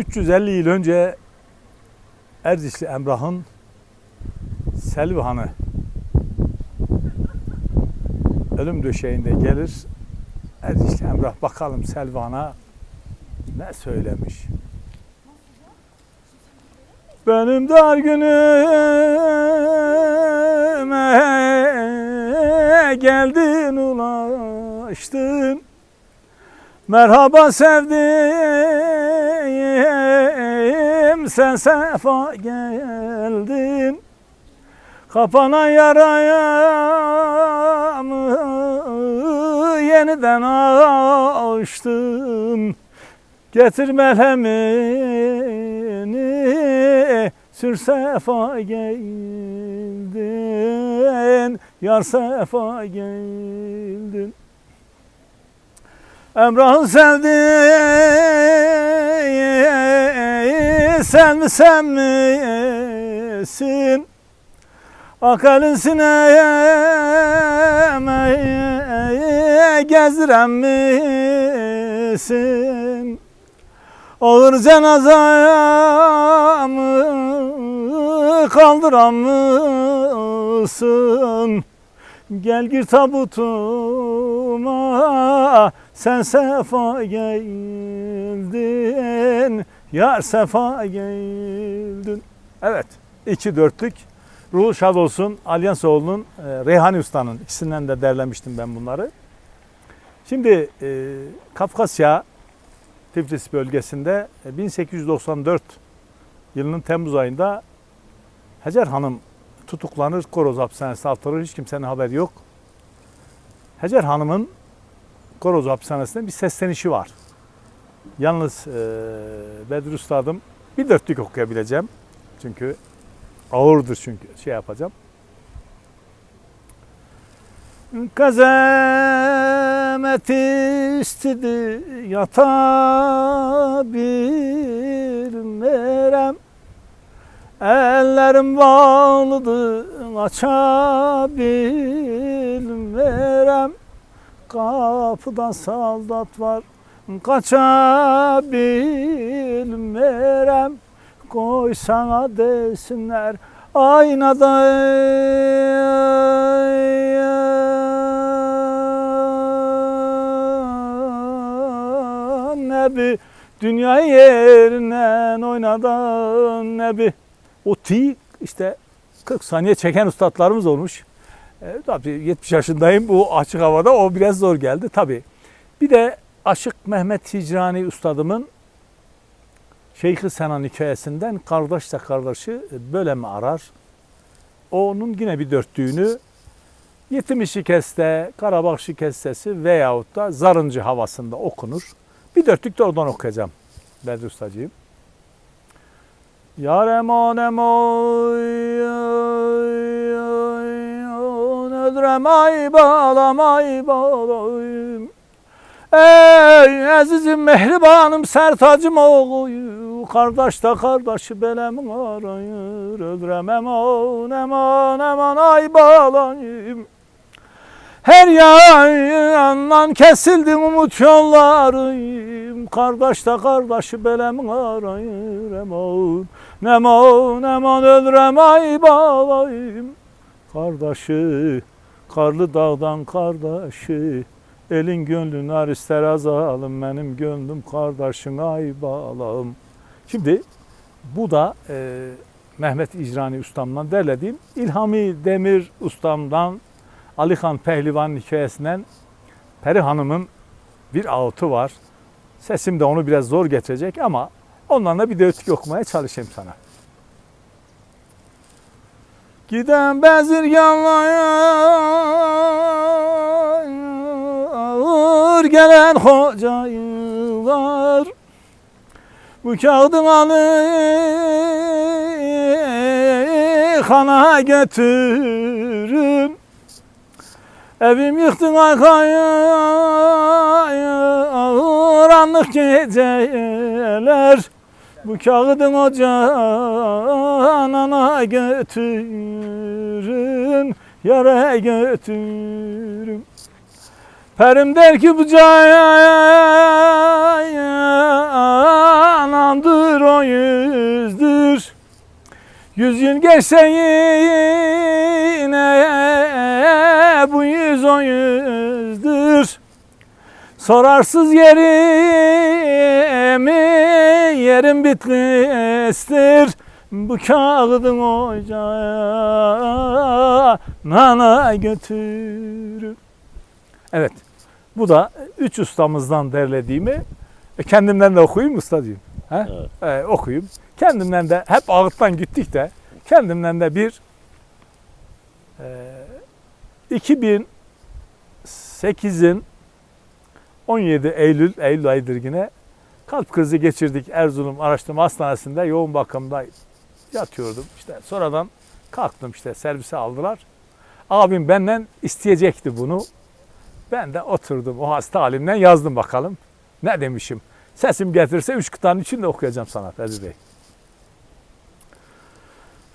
350 yıl önce Ercişli Emrah'ın Selvi Hanı ölüm döşeğinde gelir. Ercişli Emrah bakalım Selvi Han'a ne söylemiş. Benim dar günüme geldin ulaştın. Merhaba sevdim sen sefa geldin. Kapana yarayamı yeniden açtın. Getir merhemini sür sefa geldin. Yar sefa geldin. Emrah'ın sevdiği sen mi sen misin? Akalın sineme gezdiren misin? Ağır cenazamı kaldıran mısın? Gel gir tabutuma sen sefa geldin Yar sefa geldin Evet iki dörtlük Ruhu şad olsun Alyansoğlu'nun e, Reyhani Usta'nın ikisinden de derlemiştim ben bunları. Şimdi e, Kafkasya Tiflis bölgesinde e, 1894 yılının Temmuz ayında Hacer Hanım tutuklanır, Koroz hapishanesine atılır. Hiç kimsenin haberi yok. Hacer Hanım'ın Koroz hapishanesinde bir seslenişi var. Yalnız e, Bedri Üstadım bir dörtlük okuyabileceğim. Çünkü ağırdır çünkü şey yapacağım. Kazemet istedi yatabilmerem Ellerim bağlıdı açabilmerem Kapıda saldat var kaçabilmerem Koy sana desinler aynada Nebi dünya yerinden oynadın Nebi o ti işte 40 saniye çeken ustalarımız olmuş. E, tabii 70 yaşındayım bu açık havada o biraz zor geldi tabii. Bir de Aşık Mehmet Hicrani ustadımın Şeyh-i Senan hikayesinden kardeşle kardeşi böyle mi arar? Onun yine bir dörtlüğünü Yetim Şikeste, Karabağ Şikestesi veyahut da Zarıncı havasında okunur. Bir dörtlük de oradan okuyacağım Bedri Ustacığım. Yar eman emoy Öldürem ay bağlam ay bağlam Ey azizim mehribanım sertacım oğuyu Kardeş da kardeşi belemin arayır Öldürem eman eman eman ay bağlayım her yandan kesildi umut yollarım Kardeş de kardeşi belemin arayır Eman, eman, eman öldürem ay bağlayım Kardeşi, karlı dağdan kardeşi Elin gönlün ar ister azalım Benim gönlüm kardeşin ay bağlam Şimdi bu da e, Mehmet İcrani ustamdan derlediğim İlhami Demir ustamdan Alihan Pehlivan'ın hikayesinden Peri Hanım'ın bir ağıtı var. Sesim de onu biraz zor getirecek ama ondan da bir de ötük okumaya çalışayım sana. Giden bezirganlar gelen hocaylar bu kağıdın alı hana götürün Evim yıktın ay karanlık geceler. Bu kağıdın ocağına götürün Yere götürün Perim der ki bu canandır Yüz yıl geçse yine bu yüz o yüzdür. Sorarsız yerimi yerim Bitlis'tir. Bu kağıdın ocağına götür. Evet. Bu da üç ustamızdan derlediğimi e, kendimden de okuyayım usta diyeyim. He? Evet. E, okuyayım. Kendimden de hep ağıttan gittik de kendimden de bir e, 2008'in 17 Eylül, Eylül ayıdır yine kalp krizi geçirdik Erzurum Araştırma Hastanesi'nde yoğun bakımda yatıyordum. İşte sonradan kalktım işte servise aldılar. Abim benden isteyecekti bunu. Ben de oturdum o hasta halimden yazdım bakalım. Ne demişim? Sesim getirse üç kıtanın içinde okuyacağım sana Ferdi Bey.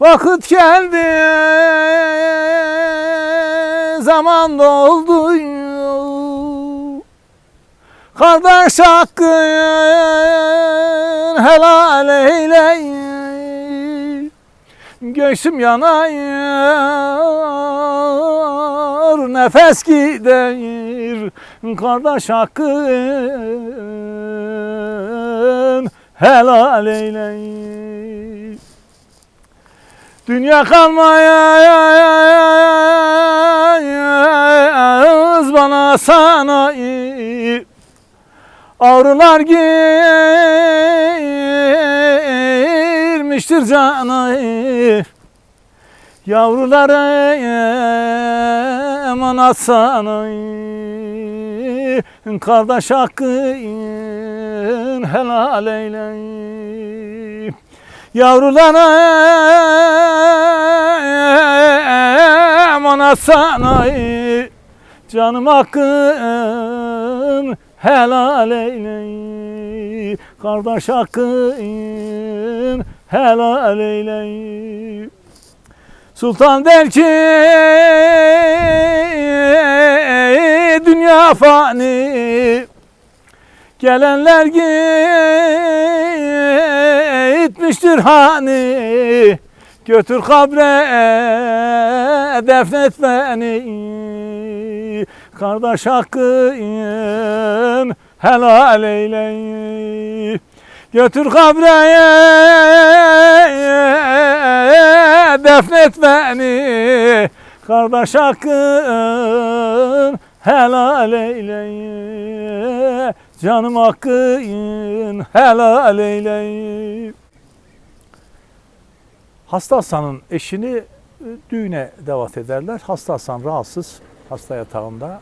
Vakit geldi, zaman doldu. Kardeş hakkın helal eyle. Göğsüm yanıyor, nefes gider. Kardeş hakkın helal eyle. Dünya kalmayız bana sana Ağrılar girmiştir cana Yavruları eman sana Kardeş hakkın helal eyle Yavrulara eman sana Canım hakkın helal eyle Kardeş hakkın helal eyle Sultan der ki dünya fani. Gelenler gitmiştir hani. Götür kabre defnet beni. Kardeş hakkın helal eyle Götür kabre defnet beni Kardeş hakkın helal eyle Canım hakkın helal eyle Hasta Hasan'ın eşini e, düğüne davet ederler. Hasta Hasan rahatsız hasta yatağında.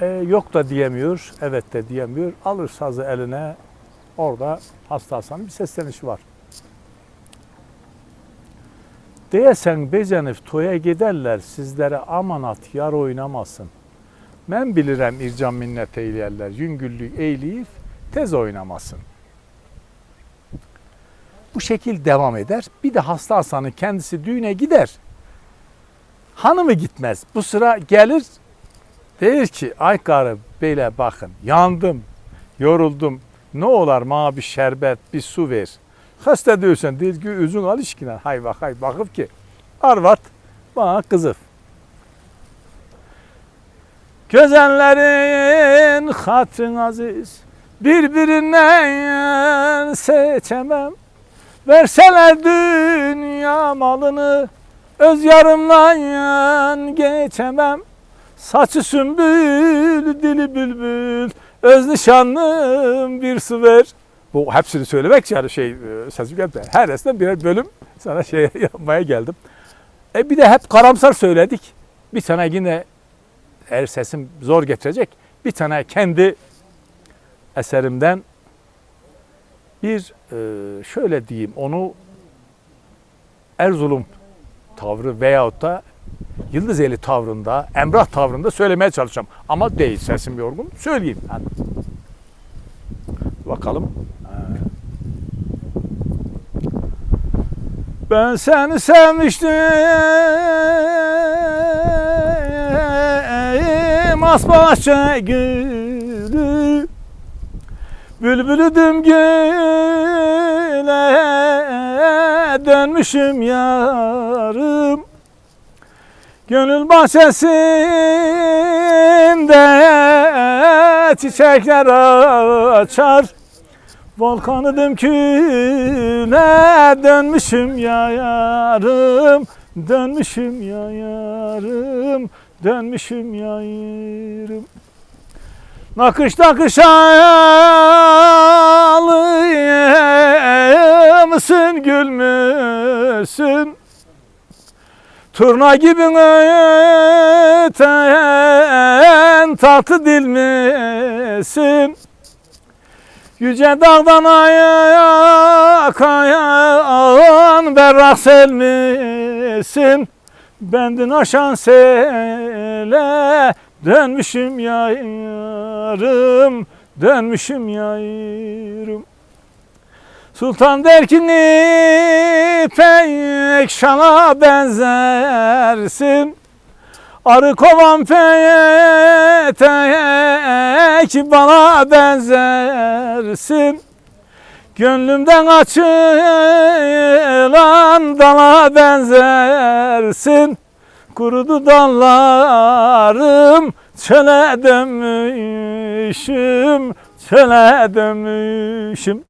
E, yok da diyemiyor, evet de diyemiyor. Alır sazı eline orada hasta Hasan'ın bir seslenişi var. Deyesen becenif toya giderler sizlere amanat yar oynamasın. Men bilirem ircan minnet eyleyerler yüngüllük eyleyip tez oynamasın. Bu şekil devam eder. Bir de hasta Hasan'ın kendisi düğüne gider. Hanımı gitmez. Bu sıra gelir der ki ay karı beyle bakın yandım, yoruldum. Ne olar bana bir şerbet, bir su ver. Hasta diyorsan değil ki üzün al işkine. Hay bak hay bakıp ki arvat bana kızıf. Gözenlerin hatırın aziz birbirinden seçemem. Verseler dünya malını öz yarımdan geçemem. Saçı sümbül, dili bülbül, öz nişanlım bir su ver. Bu hepsini söylemek yani şey e, sesim geldi. Her resten birer bölüm sana şey yapmaya geldim. E bir de hep karamsar söyledik. Bir tane yine eğer sesim zor getirecek. Bir tane kendi eserimden bir e, şöyle diyeyim onu Erzurum tavrı veyahut da Yıldızeli tavrında, Emrah tavrında söylemeye çalışacağım. Ama değil sesim yorgun. Söyleyeyim. Hadi. Bakalım. Ben seni sevmiştim Asbahçe gülü Bülbülüdüm güle dönmüşüm yarım Gönül bahçesinde çiçekler açar. Volkanı dümküne dönmüşüm ya yarım Dönmüşüm ya yarım Dönmüşüm ya yarım Nakış nakış alıyımsın gül müsün Turna gibi öten tatlı dil misin Yüce dağdan aya kayan berrak sel misin? Bendin aşan sele dönmüşüm yarım, dönmüşüm yarım. Sultan der ki pek şana benzersin. Arı kovan petek bana benzersin. Gönlümden açılan dala benzersin. Kurudu dallarım çöle dönmüşüm, çöle dönmüşüm.